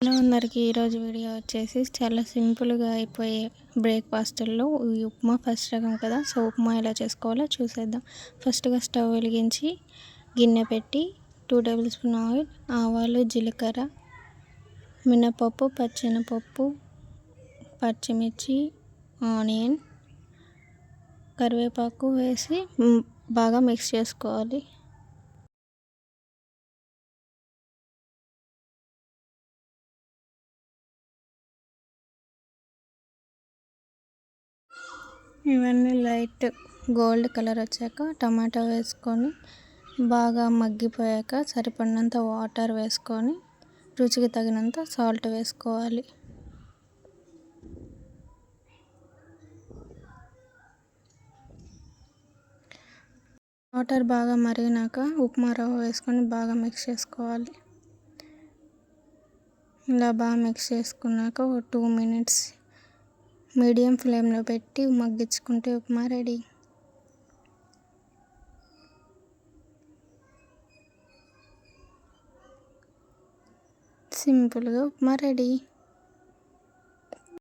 Hello అందరికీ ఈరోజు video వచ్చేసి చాలా సింపుల్గా అయిపోయే బ్రేక్ఫాస్ట్లో ఈ ఉప్మా ఫస్ట్ రకం కదా. సో ఉప్మా ఎలా చేసుకోవాలో చూసేద్దాం. ఫస్ట్గా స్టవ్ వెలిగించి గిన్నె పెట్టి టూ టేబుల్ స్పూన్ ఆయిల్ ఆవాలు జీలకర్ర మినపప్పు పచ్చెనపప్పు పచ్చిమిర్చి ఆనియన్ కరివేపాకు వేసి బాగా మిక్స్ చేసుకోవాలి. ఇవన్నీ లైట్ గోల్డ్ కలర్ వచ్చాక టమాటా వేసుకొని బాగా మగ్గిపోయాక సరిపడినంత వాటర్ వేసుకొని రుచికి తగినంత సాల్ట్ వేసుకోవాలి. వాటర్ బాగా మరిగినాక ఉప్మా రవ్వ వేసుకొని బాగా మిక్స్ చేసుకోవాలి. ఇలా బాగా మిక్స్ చేసుకున్నాక ఒక టూ మినిట్స్ మీడియం ఫ్లేమ్లో పెట్టి మగ్గించుకుంటే ఉప్మా రెడీ. సింపుల్గా ఉప్మా రెడీ.